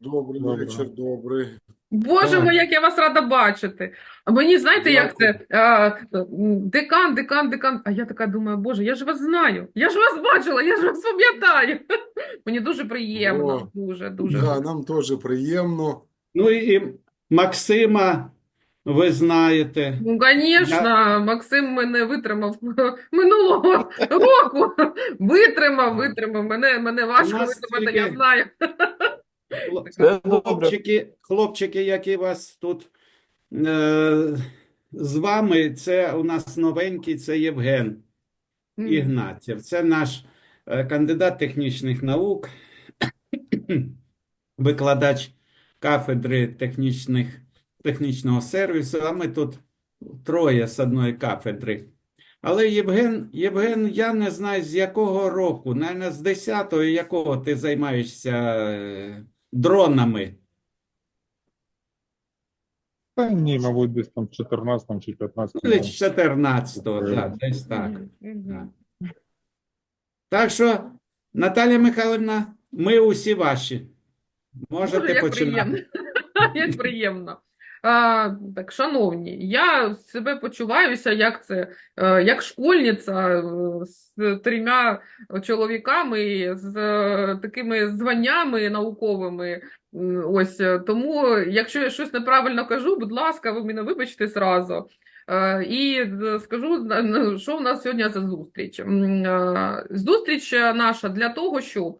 Добрий Доброго. вечір, добрий. Боже мой, як я вас рада бачити. А мені, знаєте, як це? А, декан, декан, декан. А я така думаю, Боже, я ж вас знаю. Я ж вас бачила, я ж вас пам'ятаю. Мені дуже приємно. О, Дуже, дуже. Да, нам теж приємно. Ну і Максима, ви знаєте, Ну, звісно, Максим мене витримав минулого року. Витримав, витримав. Мене, мене важко витримати, я знаю. Хлоп- хлопчики, хлопчики, які вас тут е, з вами, це у нас новенький, це Євген Ігнатів. Це наш е, кандидат технічних наук, викладач кафедри технічних, технічного сервісу, а ми тут троє з одної кафедри. Але Євген, Євген, я не знаю, з якого року, навіть з 10-го, якого ти займаєшся е, дронами. Та ні, мабуть, десь там в 14 чи 15 Ну, з 14-го, так, десь так. Так що, Наталія Михайлівна, ми усі ваші. Боже, Можете як починати. приємно. Як приємно. А, так, шановні, я себе почуваюся, як це, е, як школьниця е, з трьома чоловіками, з е, такими званнями науковими. Ось тому, якщо я щось неправильно кажу, будь ласка, ви мене вибачте зразу. І скажу, що в нас сьогодні за зустріч. Зустріч наша для того, щоб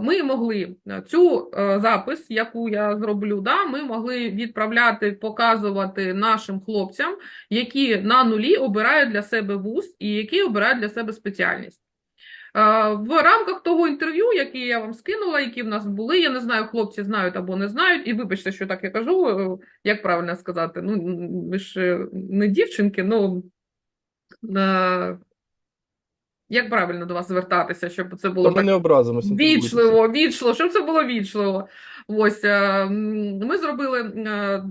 ми могли цю е, запис, яку я зроблю, да, ми могли відправляти, показувати нашим хлопцям, які на нулі обирають для себе вуз і які обирають для себе спеціальність. Е, В рамках того інтерв'ю, яке я вам скинула, які в нас були, я не знаю, хлопці знають або не знають, і вибачте, що так я кажу, е, як правильно сказати, ну, ми ж е, не дівчинки, ну, е, як правильно до вас звертатися, щоб це було Та ми так не образимося. Вічливо, вічливо, щоб це було вічливо. Ось е, ми зробили е,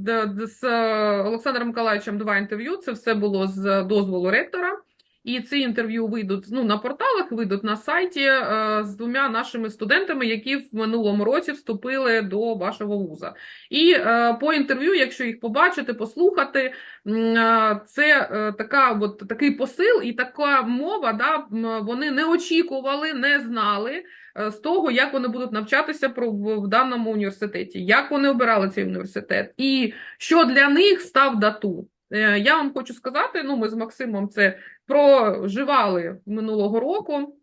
з е, Олександром Миколаївичем два інтерв'ю. Це все було з дозволу ректора. І ці інтерв'ю вийдуть ну, на порталах, вийдуть на сайті е, з двома нашими студентами, які в минулому році вступили до вашого вуза. І е, по інтерв'ю, якщо їх побачити, послухати, е, це е, така, от, такий посил і така мова, да, вони не очікували, не знали е, з того, як вони будуть навчатися в даному університеті, як вони обирали цей університет, і що для них став дату. Е, Я вам хочу сказати, ну ми з Максимом це проживали минулого року,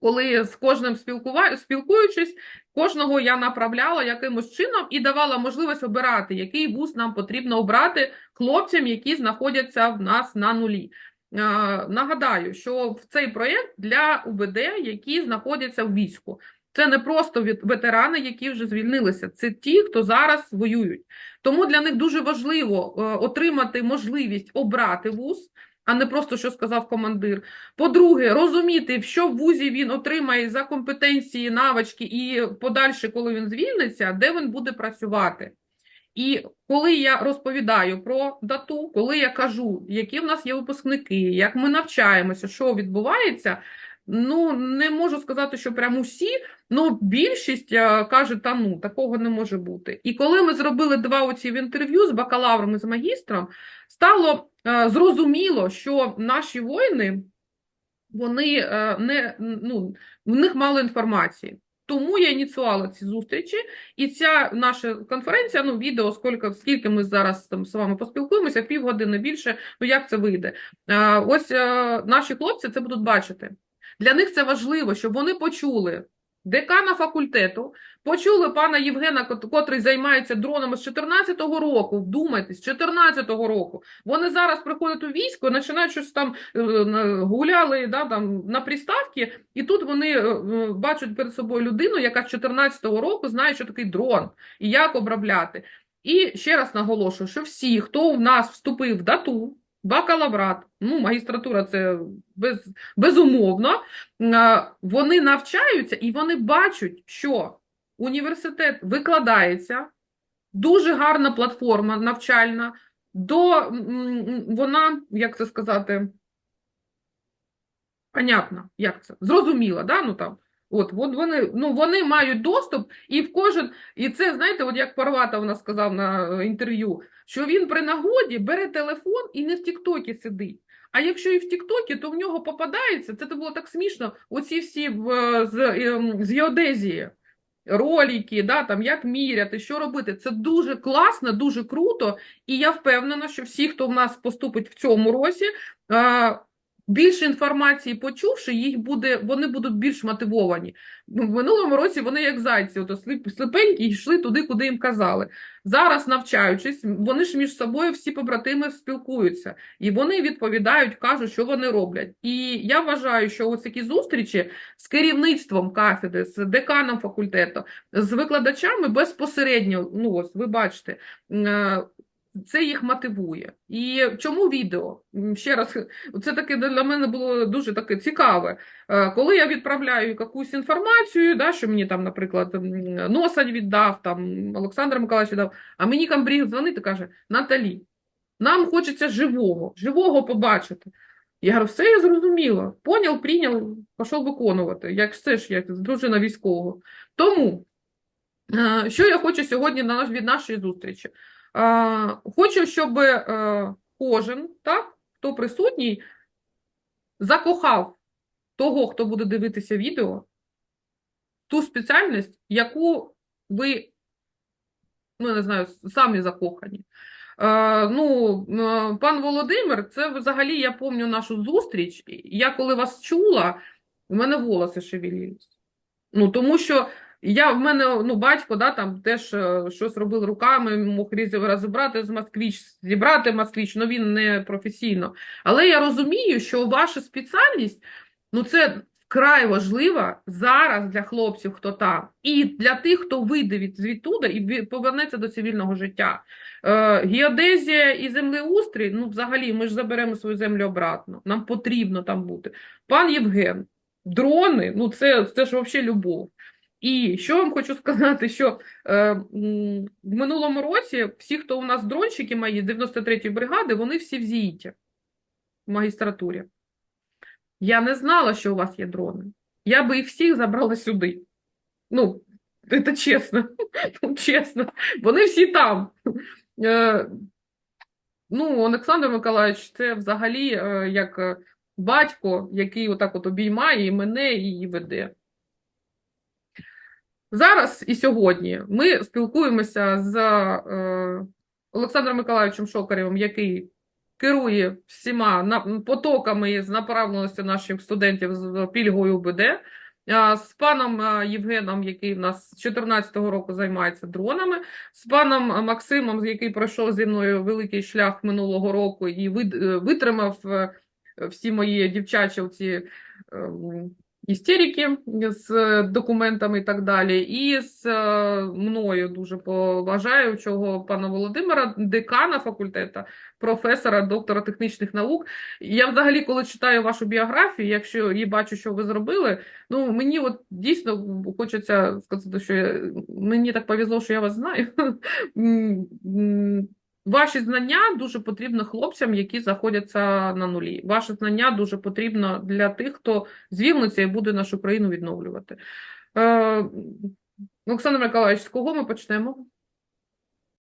коли з кожним спілкува... спілкуючись, кожного я направляла якимось чином і давала можливість обирати, який вуз нам потрібно обрати хлопцям, які знаходяться в нас на нулі. Е, Нагадаю, що в цей проєкт для УБД, які знаходяться в війську. Це не просто від- ветерани, які вже звільнилися, це ті, хто зараз воюють. Тому для них дуже важливо е, отримати можливість обрати вуз, а не просто що сказав командир. По-друге, розуміти, що в вузі він отримає за компетенції, навички і подальше, коли він звільниться, де він буде працювати. І коли я розповідаю про дату, коли я кажу, які в нас є випускники, як ми навчаємося, що відбувається, ну не можу сказати, що прям усі, ну більшість е, каже, та ну такого не може бути. І коли ми зробили два оці інтерв'ю з бакалавром і з магістром, стало е, зрозуміло, що наші воїни, вони е, не ну, в них мало інформації. Тому я ініціювала ці зустрічі, і ця наша конференція, ну, відео, скільки, скільки ми зараз там з вами поспілкуємося, півгодини більше, ну як це вийде. Е, ось е, наші хлопці це будуть бачити. Для них це важливо, щоб вони почули декана факультету, почули пана Євгена, котрий займається дронами з 14-го року. Вдумайтесь, з 14-го року. Вони зараз приходять у військо, починають щось там е, гуляли да, там, на приставки, і тут вони е, е, бачать перед собою людину, яка з 14-го року знає, що такий дрон і як обробляти. І ще раз наголошую, що всі, хто в нас вступив в дату, бакалаврат, ну, магістратура це без, безумовно, вони навчаються і вони бачать, що університет викладається, дуже гарна платформа навчальна, до, вона, як це сказати, понятно, як це, зрозуміла, да? ну, там, От, от вони, ну, вони мають доступ, і в кожен, і це, знаєте, от як Парвата у нас сказав на е, інтерв'ю, що він при нагоді бере телефон і не в Тіктокі сидить. А якщо і в Тіктокі, то в нього попадається, це було так смішно, оці всі в, з, ем, з геодезії ролики, да, там, як міряти, що робити. Це дуже класно, дуже круто. І я впевнена, що всі, хто в нас поступить в цьому році, більше інформації почувши, їх буде, вони будуть більш мотивовані. В минулому році вони як зайці, ото сліп, сліпенькі, йшли туди, куди їм казали. Зараз, навчаючись, вони ж між собою всі побратими спілкуються, і вони відповідають, кажуть, що вони роблять. І я вважаю, що ось такі зустрічі з керівництвом кафедри, з деканом факультету, з викладачами безпосередньо, ну ось ви бачите, е, це їх мотивує. І чому відео? Ще раз, це таке для мене було дуже таке цікаве. Е, Коли я відправляю якусь інформацію, да, що мені там, наприклад, Носань віддав, там Олександр Миколаївич віддав, а мені Камбріг дзвонить і каже: Наталі, нам хочеться живого, живого побачити. Я говорю, все я зрозуміла. Поняв, прийняв, пішов виконувати. Як все ж, як дружина військового. Тому, е, що я хочу сьогодні від нашої зустрічі? Хочу, щоб е, кожен, так, хто присутній, закохав того, хто буде дивитися відео, ту спеціальність, яку ви, ну, не знаю, самі закохані. Е, ну, е, пан Володимир, це взагалі я пам'ятаю нашу зустріч. Я коли вас чула, у мене волоси шевелились. Ну, тому що я, в мене ну, батько да, там теж е, щось робив руками, мог різів розібрати з москвіч, зібрати москвіч, ну він не професійно. Але я розумію, що ваша спеціальність, ну це вкрай важлива зараз для хлопців, хто там, і для тих, хто вийде від звідтуда і повернеться до цивільного життя. Е, геодезія і землеустрій, ну взагалі ми ж заберемо свою землю обратно, нам потрібно там бути. Пан Євген, дрони, ну це, це ж взагалі любов. І що вам хочу сказати, що е, в минулому році всі, хто у нас дронщики мої, 93-ї бригади, вони всі в ЗІІТі, в магістратурі. Я не знала, що у вас є дрони. Я би їх всіх забрала сюди. Ну, це чесно. Ну, чесно. Вони всі там. Е, ну, Олександр Миколаївич, це взагалі е, як е, батько, який отак от обіймає і мене, і веде. Зараз і сьогодні ми спілкуємося з е, Олександром Миколаївичем Шокарєвим, який керує всіма потоками з направленості наших студентів з пільгою УБД, а, з паном е, Євгеном, який в нас з 2014 року займається дронами, з паном е, Максимом, який пройшов зі мною великий шлях минулого року і е, витримав е, всі мої дівчачі ці ем, істерики з документами і так далі. І з мною дуже поважаючого пана Володимира, декана факультету, професора, доктора технічних наук. Я взагалі, коли читаю вашу біографію, якщо і бачу, що ви зробили, ну мені от дійсно хочеться сказати, що я, мені так повезло, що я вас знаю. Ваші знання дуже потрібно хлопцям, які знаходяться на нулі. Ваше знання дуже потрібно для тих, хто звільниться і буде нашу країну відновлювати. Е, Олександр Миколаївич, з кого ми почнемо?